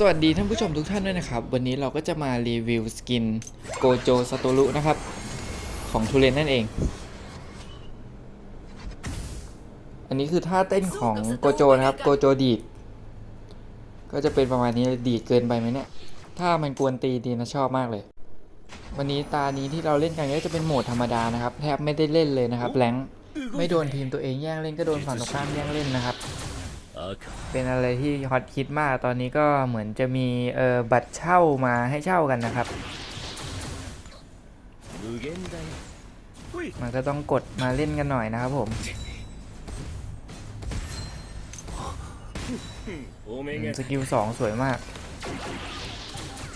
สวัสดีท่านผู้ชมทุกท่านด้วยนะครับ วันนี้เราก็จะมารีวิวสกินโกโจสโตรุนะครับ ของทูเรนนั่นเอง อันนี้คือท่าเต้นของโกโจนะครับโกโจดีด ก็จะเป็นประมาณนี้ดีดเกินไปไหมเนี่ยถ้ามันกวนตีดีนะชอบมากเลย วันนี้ตานี้ที่เราเล่นกันก็จะเป็นโหมดธรรมดานะครับ แทบไม่ได้เล่นเลยนะครับแรงไม่โดนทีมตัวเองแย่งเล่นก็โดนฝั่งตรงข้ามแย่งเล่นนะครับ เป็นอะไรที่ฮอตคิดมากตอนนี้ก็เหมือนจะมีเออบัตรเช่ามาให้เช่ากันนะครับ มันก็ต้องกดมาเล่นกันหน่อยนะครับผมสกิลสองสวยมาก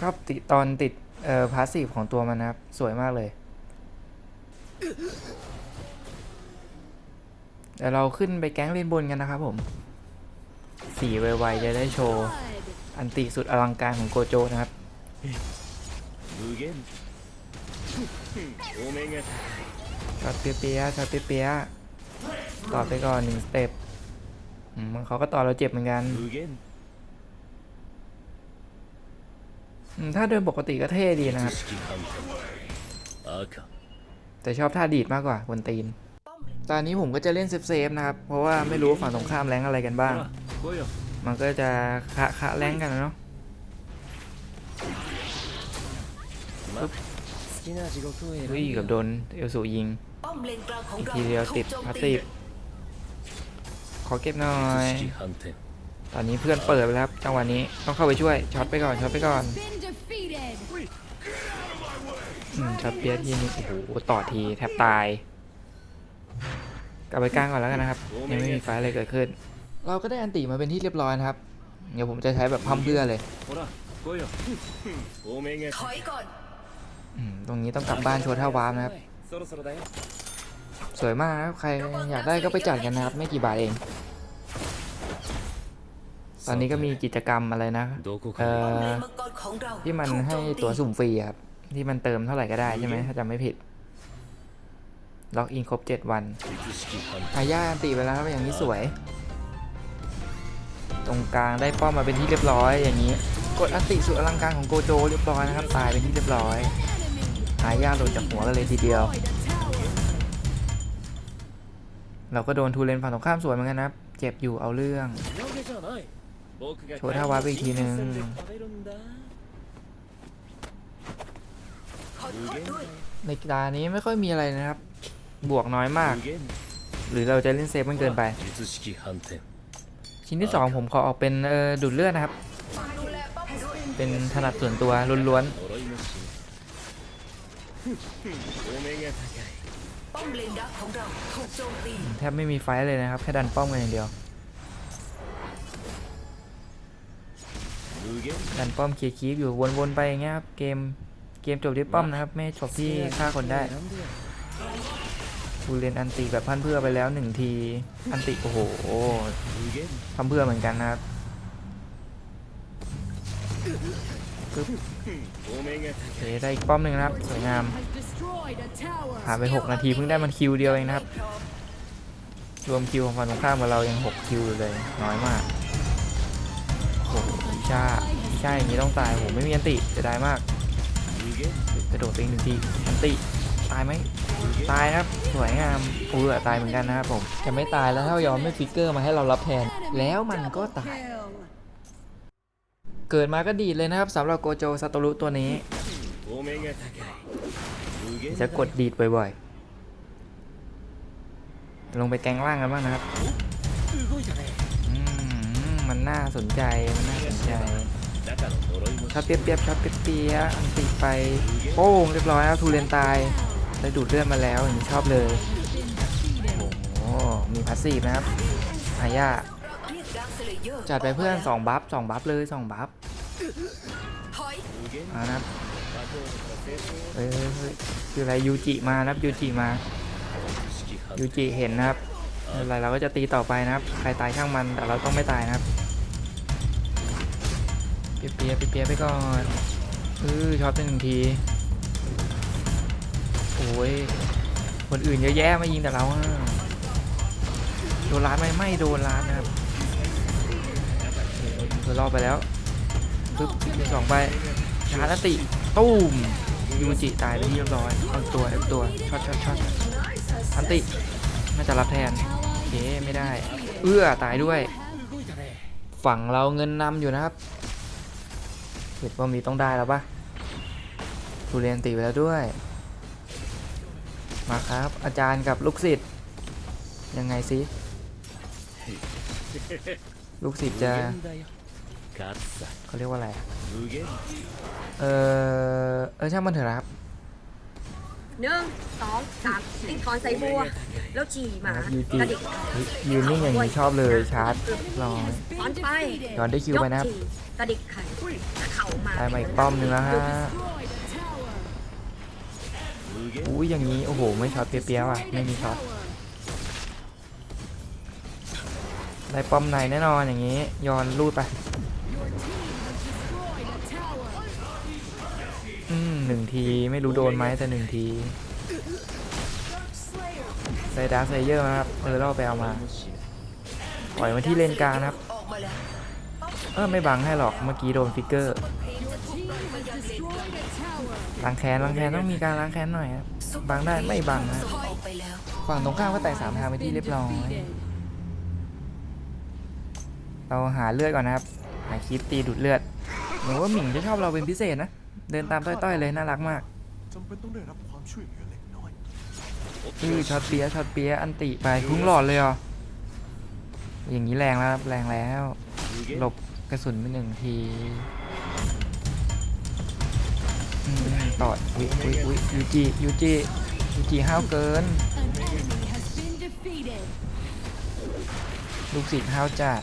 ชอบติตอนติดเอ่อพาสซีฟของตัวมันนะครับ สวยมากเลย แต่เราขึ้นไปแก๊งเล่นบนกันนะครับผม สีไวๆจะได้โชว์ อันตีสุดอลังการของโกโจนะครับช็อเปียๆช็อเปียๆต่อไปก่อนหนึ่งสเต็ปเขาก็ต่อเราเจ็บเหมือนกันถ้าโดยปกติก็เท่ดีนะครับ แต่ชอบท่าดีดมากกว่าบนตีน ตอนนี้ผมก็จะเล่นเซฟๆนะครับ เพราะว่าไม่รู้ฝั่งตรงข้ามแรงอะไรกันบ้าง มันก็จะขะขะแรงกันเนาะวิ่งกับโดนเอลสูยิงอีกทีเดียวติดพัตติบขอเก็บหน่อย ตอนนี้เพื่อนเปิดไปแล้วจังหวะนี้ต้องเข้าไปช่วยช็อตไปก่อนช็อตไปก่อนช็อตเปียสยิงโอ้โหต่อทีแทบตายกลับไปกลางก่อนแล้วกันนะครับ ยังไม่มีไฟอะไรเกิดขึ้น เราก็ได้อันติมาเป็นที่เรียบร้อยนะครับ เดี๋ยวผมจะใช้แบบพัมเพื่อเลยตรงนี้ต้องกลับบ้านโชว์ท่าวามนะครับ สวยมากครับ ใครอยากได้ก็ไปจัดกันนะครับ ไม่กี่บาทเอง ตอนนี้ก็มีกิจกรรมอะไรนะ เอ่อ ที่มันให้ตั๋วสุ่มฟรีครับ ที่มันเติมเท่าไหร่ก็ได้ใช่ไหมถ้าจำไม่ผิดล็อกอินครบ 7 วันอายาอันติไปแล้วครับอย่างนี้สวย ตรงกลางได้ป้อมมาเป็นที่เรียบร้อยอย่างนี้ กดอสติสุดอลังการของโกโจเรียบร้อยนะครับตายเป็นที่เรียบร้อยหายยากโดนจากหัวเลยทีเดียว เราก็โดนทูเลนฝั่งตรงข้ามสวยเหมือนกันนะเจ็บอยู่เอาเรื่องโชว์ท่าวาไปอีกทีหนึ่งในตานี้ไม่ค่อยมีอะไรนะครับ บวกน้อยมาก หรือเราจะเล่นเซฟมันเกินไป ชิ้นที่ 2 ผมขอออกเป็นดูดเลือดนะครับ เป็นถนัดส่วนตัวล้วนๆแทบไม่มีไฟเลยนะครับ แค่ดันป้อมกันอย่างเดียว ดันป้อมเคียร์คีฟอยู่วนๆไปอย่างเงี้ยครับ เกมเกมจบที่ป้อมนะครับ ไม่จบที่ฆ่าคนได้ กูเรียนอันติแบบพันเพื่อไปแล้วหนึ่งที อันติโอ้โหทำเพื่อเหมือนกันนะครับปึ๊บเฮ้ได้อีกป้อมหนึ่งนะครับ สวยงามผ่านไป 6 นาทีเพิ่งได้มันคิวเดียวเองนะครับ รวมคิวของฝั่งตรงข้ามกับเรายัง 6 คิวเลย น้อยมากโอ้โชาใช่อย่างนี้ต้องตายโอ้ไม่มีอันติจะได้มากกระโดดตีหนึ่งทีอันติ ตายไหมตายครับสวยงามอู้อตายเหมือนกันนะครับผมจะไม่ตายแล้วถ้ายอมไม่ฟิกเกอร์มาให้เรารับแทน แล้วมันก็ตาย เกิดมาก็ดีเลยนะครับสำหรับโกโจซาโตรุตัวนี้จะกดดีดบ่อยๆ ลงไปแกงล่างกันบ้างนะครับมันน่าสนใจ มันน่าสนใจชอบเปียบๆชอบเปียบๆอันติไปโป้งเรียบร้อยแล้วทูเรนตาย ได้ดูดเลือดมาแล้วอย่างนี้ชอบเลยโอ้มีพาสซีฟนะครับอาย่าจัดไปเพื่อน2บัฟ2บัฟเลย2บัฟเานะครับเฮ้ยคืออะไรยูจิมานะครับยูจิมายูจิเห็นนะครับอะไรเราก็จะตีต่อไปนะครับ ใครตายข้างมันแต่เราต้องไม่ตายนะครับ เปียเปียเปียไปก่อนเอือช็อตหนึ่งที อ้ยคนอื่นเยอะแยะมายิงแต่เราอะโดนร้านไหมไม่โดนร้านนะครับโอเครอบไปแล้วปึ๊บคิวสองไปชาร์จอันติตุ้มยูจิตายไปที่เรียบร้อยเอาตัวเอาตัวช็อตช็อตช็อตอันติน่าจะรับแทนโอเคไม่ได้ เอื้อตายด้วย ฝั่งเราเงินนำอยู่นะครับเห็นว่ามีต้องได้แล้วปะทุเรียนตีไปแล้วด้วย มาครับ อาจารย์กับลูกศิษย์ยังไงสิลูกศิษย์จะเขาเรียกว่าอะไรเออเออช่างมันเถอะครับหนึ่งสองสามติดคอนใส่บัว แล้วจีหมากระดิกยืนนิ่งอย่างนี้ชอบเลยชาร์จลองถอนไปถอนได้คิวไปนะครับกระดิกไข่เข่ามาได้มาอีกป้อมนึงแล้วฮะ อุ้ยอย่างนี้ โอ้โห ไม่ช็อตเปี้ยวๆอะ ไม่มีช็อตได้ป้อมในแน่นอนอย่างนี้ย้อนรูดไปอืมหนึ่งทีไม่รู้โดนไหมแต่หนึ่งทีได้ดาร์ไซเยอร์มาครับเออเราไปเอามาปล่อยมาที่เลนกลางนะครับ เออไม่บังให้หรอกเมื่อกี้โดนฟิกเกอร์ ล้างแค้นล้างแค้นต้องมีการล้างแค้นหน่อยครับบังได้ไม่บังนะออกไปแล้วฝั่งตรงข้ามก็แตกสามทางไปที่ Been เรียบร้อย defeated. เราหาเลือดก่อนนะครับ หาคลิปตีดูดเลือดเหมือนว่าหมิงจะชอบเราเป็นพิเศษนะ เดินตามต้อยๆเลยน่ารักมากจำเป็นต้องได้รับความช่วยเหลือเล็กน้อยอือช็อตเปียะช็อตเปียะอันติไปคุ้งหลอดเลยเหรออย่างนี้แรงแล้วครับแรงแล้ว無限หลบกระสุนไปหนึ่งที อืมต่อวิวิวิยูจิยูจิยูจิห้าวเกิน ลูกศิษย์ห้าวจัด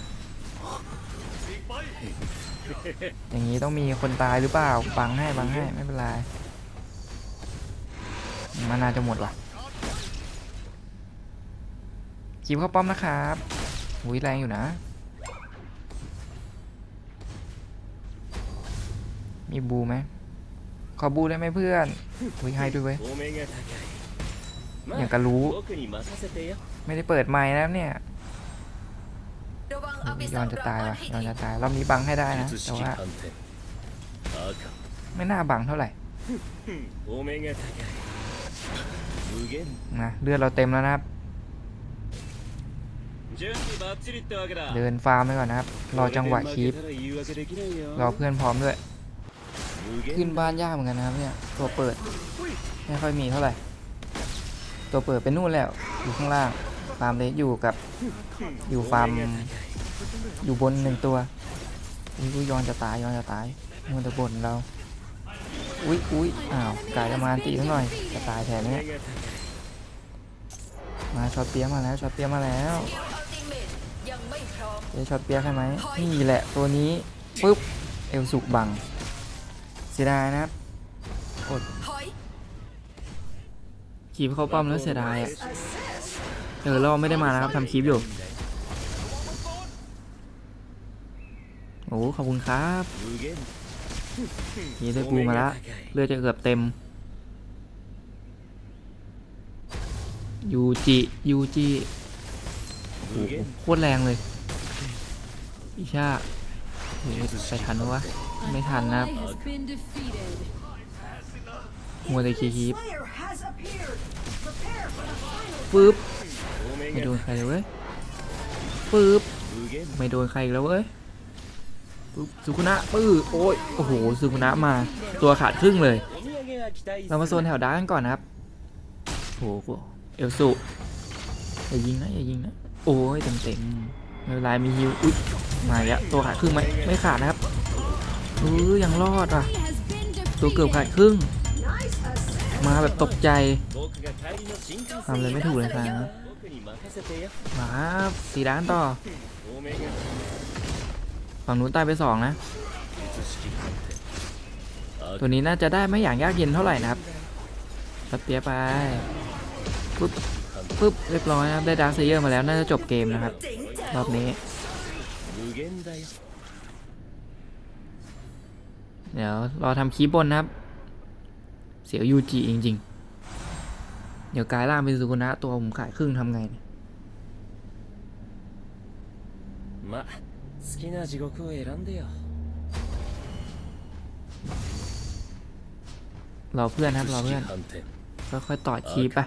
อย่างนี้ต้องมีคนตายหรือเปล่าบังให้บังให้ไม่เป็นไรมันน่าจะหมดว่ะคีบเข้าป้อมนะครับหุยแรงอยู่นะ มีบูไหม ขอบูได้ไหมเพื่อนอุ้ยให้ด้วยเว้ยอย่างกะรู้ ไม่ได้เปิดไม้แล้วเนี่ยยอนจะตายว่ะยอนจะตายรอบนี้บังให้ได้นะแต่ว่าไม่น่าบังเท่าไหร่นะเลือดเราเต็มแล้วนะครับ เดินฟาร์มไปก่อนนะครับ รอจังหวะคีปรอเพื่อนพร้อมด้วย ขึ้นบ้านยากเหมือนกันนะครับเนี่ยตัวเปิดไม่ค่อยมีเท่าไหร่ ตัวเปิดเป็นนู่นแล้วอยู่ข้างล่างฟาร์มเลยอยู่กับอยู่ฟาร์มอยู่บนหนึ่งตัวอุ้ยกูยอนจะตายยอนจะตายมันจะบ่นเราอุ้ยอุ้ยอ้าวกายประมาณตีสักหน่อยจะตายแทนเนี่ยมาช็อตเปียมาแล้วช็อตเปียมาแล้วเดี๋ยวช็อตเปียใช่ไหมนี่แหละตัวนี้ปุ๊บเอลสุกบัง สียดายนะครับอดคีบเข้าป้อมแล้วเสียดายอะเออรอบไม่ได้มานะครับทำคีบอยู่โอ้ขอบคุณครับนี่ได้ปูมาละเลือดจะเกือบเต็มยูจิยูจิโคตรแรงเลยอีชาใส่ทันวะ ไม่ทันนะมัวแต่คีคีปปึ๊บไม่โดนใครเลยเว้ยปึ๊บไม่โดนใครอีกแล้วเว้ยปึ๊บสุกุนะปึ๊บโอ้ยโอ้โหสุกุนะมา ตัวขาดครึ่งเลย เรามาโซนแถวดาร์กันก่อนนะครับโอ้โหเอลสุอย่ายิงนะอย่ายิงนะโอ้ยเต็มเต็มไมีฮิวอุ้ยมาแล้วตัวขาดครึ่งไหมไม่ขาดนะครับ เออยังรอดอะ ตัวเกือบขาดครึ่ง มาแบบตกใจทำอะไรไม่ถูกเลยครับมาสีด้านต่อ ฝั่งนู้นตายไปสองนะ ตัวนี้น่าจะได้ไม่อย่างยากเย็นเท่าไหร่นะครับตัดเปียไปปึ๊บปึ๊บเรียบร้อยครับได้ดาร์เซเยอร์มาแล้วน่าจะจบเกมนะครับ รอบนี้ เดี๋ยวรอทำคลิปบนนะครับ เสียยูจีจริง ๆ เดี๋ยวกลายร่างเป็นสุกุนะตัวผมขายครึ่งทำไงเนี่ยまあ好きな地獄を選んでよรอเพื่อนครับรอเพื่อนค่อยๆต่อคีปไป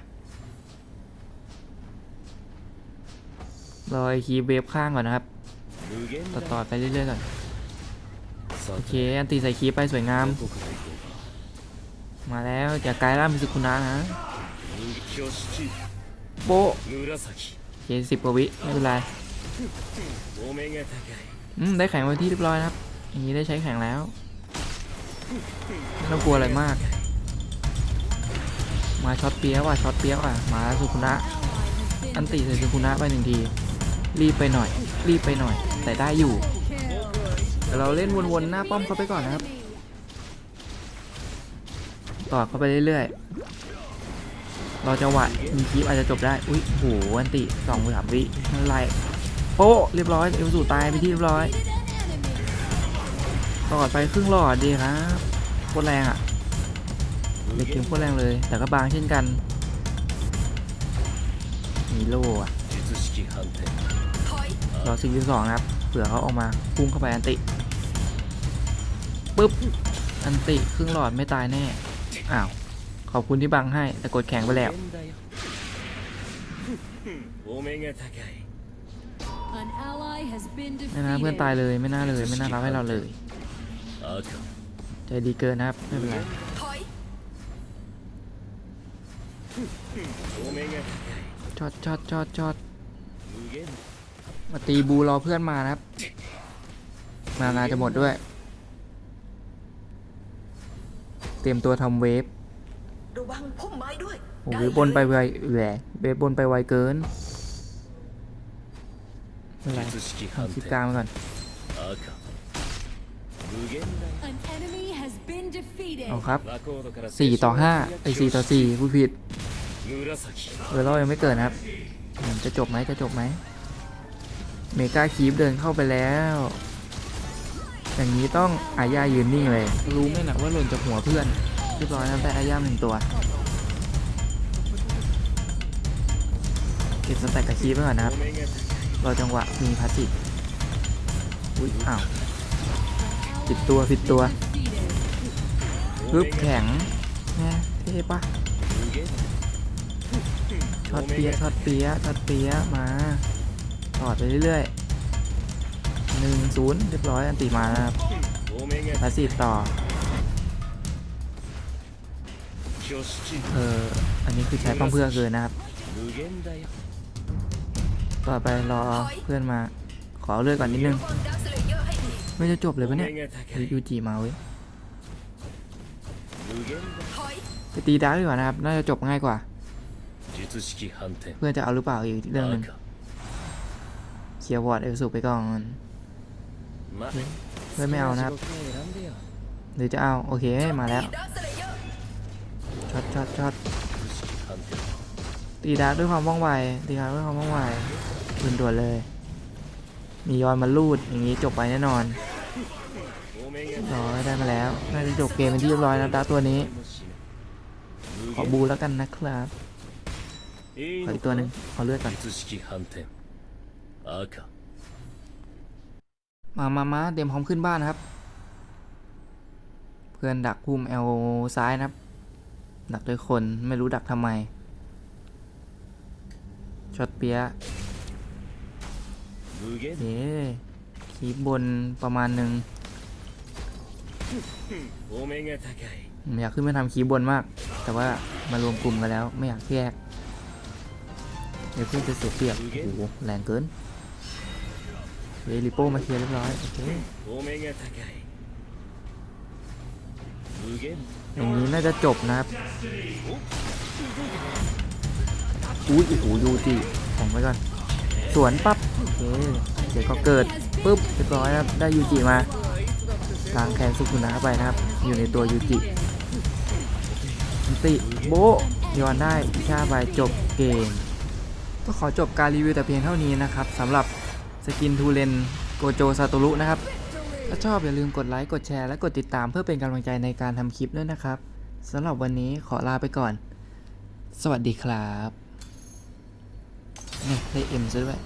รอคีเวฟข้างก่อนนะครับ ต่อต่อไปเรื่อยๆก่อน โอเค อันตีใส่คีไปสวยงาม มาแล้วจากกายร่ามิสุคุนะนะโบโอเคสิบกวบิไม่เป็นไรอืมได้แข่งไว้ที่เรียบร้อยครับอย่างนี้ได้ใช้แข่งแล้วไม่ต้องกลัวอะไรมาก มาช็อตเปี้ยว่ะช็อตเปี้ยว่ะมาสุคุนะอันตีใส่สุคุนะไปหนึ่งทีรีบไปหน่อย รีบไปหน่อย แต่ได้อยู่ เราเล่นวนๆหน้าป้อมเข้าไปก่อนนะครับ ต่อเข้าไปเรื่อยๆ เราจะหวัดมีคลิปอาจจะจบได้ อุ้ยโหอันติสองสามวิอะไรโป้เรียบร้อย เอวสูตายไปที่เรียบร้อยหลอดไปครึ่งหลอดดีครับโคตรแรงอะเล็กเกมโคตรแรงเลย แต่ก็บางเช่นกันมีโล่อะรอสิงยี่สองครับ เผื่อเขาออกมาพุ่งเข้าไปอันติปุ๊บอันติครึ่งหลอดไม่ตายแน่อ้าวขอบคุณที่บังให้แต่กดแข็งไปแล้วไม่น่าเพื่อนตายเลยไม่น่าเลยไม่น่ารับให้เราเลยใจดีเกินนะครับไม่เป็นไรช็อตช็อตช็อตช็อต มาตีบูรอเพื่อนมานะครับ มานาจะหมดด้วย เตรียมตัวทำเวฟโอ้โหเวบนไปไวแหวเวฟบนไปไวเกินอะไรคิดกลางมก่อนเอาครับสี่ต่อห้าไอสี่ต่อสี่ผู้ผิดเวอร์ลยังไม่เกิดนะครับ จะจบไหมจะจบไหม เมกาคีฟเดินเข้าไปแล้ว อย่างนี้ต้องอาย่ายืนนิ่งเลย รู้ไหมนะว่าหล่นจากหัวเพื่อนเรียบร้อยแล้วได้อาย่าหนึ่งตัวเก็บสแต็กกับคีฟไว้ก่อนนะครับรอจังหวะมีพาจิตอุ้ยอ้าวผิดตัวผิดตัวฮึบแข็งไงเท่ปะช็อตเปียช็อตเปียช็อตเปียมา ถอดไปเรื่อยๆหนึ่งศูนย์เรียบร้อยอันตีมานะครับมาสีต่อ เอออันนี้คือใช้ป้อมเพื่อเกินนะครับ ต่อไปรอเพื่อนมา ขอเลือดก่อนนิดนึง ไม่จะจบเลยปะเนี่ยยูจีมาเว้ยไปตีดาร์กดีกว่านะครับ น่าจะจบง่ายกว่า เพื่อนจะเอาหรือเปล่าอีกเรื่องหนึ่ง เคียร์วอร์ดเอลสูไปก่อน เฮ้ยไม่เอานะครับ หรือจะเอา โอเค มาแล้ว ช็อตช็อตช็อตตีดาร์ด้วยความว่องไว ตีดาร์ด้วยความว่องไวรุนด่วนเลย มีย้อนมาลูดอย่างนี้จบไปแน่นอนรอได้มาแล้ว น่าจะจบเกมเป็นที่เรียบร้อยแล้วดาตัวนี้ ขอบูแล้วกันนะครับ ขออีกตัวหนึ่งขอเลือดก่อน 術式反転赤 มามามาเตรียมพร้อมขึ้นบ้านนะครับ เพื่อนดักพุ่มเอลซ้ายนะครับ ดักด้วยคนไม่รู้ดักทำไม ช็อตเปียะ 無限 เย้คีบบนประมาณหนึ่ง お目が高い ผมอยากขึ้นไปทำคีบบนมาก แต่ว่ามารวมกลุ่มกันแล้ว ไม่อยากแยก เดี๋ยวเพื่อนจะเสียเปรียบโอ้โหแรงเกิน เฮ้ยลิโป้มาเคลียร์เรียบร้อยโอเคอย่างนี้น่าจะจบนะครับอุ้ยโอ้โหยูจิของไว้ก่อนสวนปั๊บโอเคเดี๋ยวก็เกิดปุ๊บเรียบร้อยครับได้ยูจิมาล้างแคนซุกุนะไปนะครับ อยู่ในตัวยูจิติโบย้อนได้ชาไปจบเกมก็ขอจบการรีวิวแต่เพียงเท่านี้นะครับสำหรับ สกินทูเลนโกโจซาโตรุนะครับ ถ้าชอบอย่าลืมกดไลค์ กดแชร์ และกดติดตามเพื่อเป็นกำลังใจในการทำคลิปด้วยนะครับสำหรับวันนี้ขอลาไปก่อน สวัสดีครับเนี่ได้เอ็มซะด้วย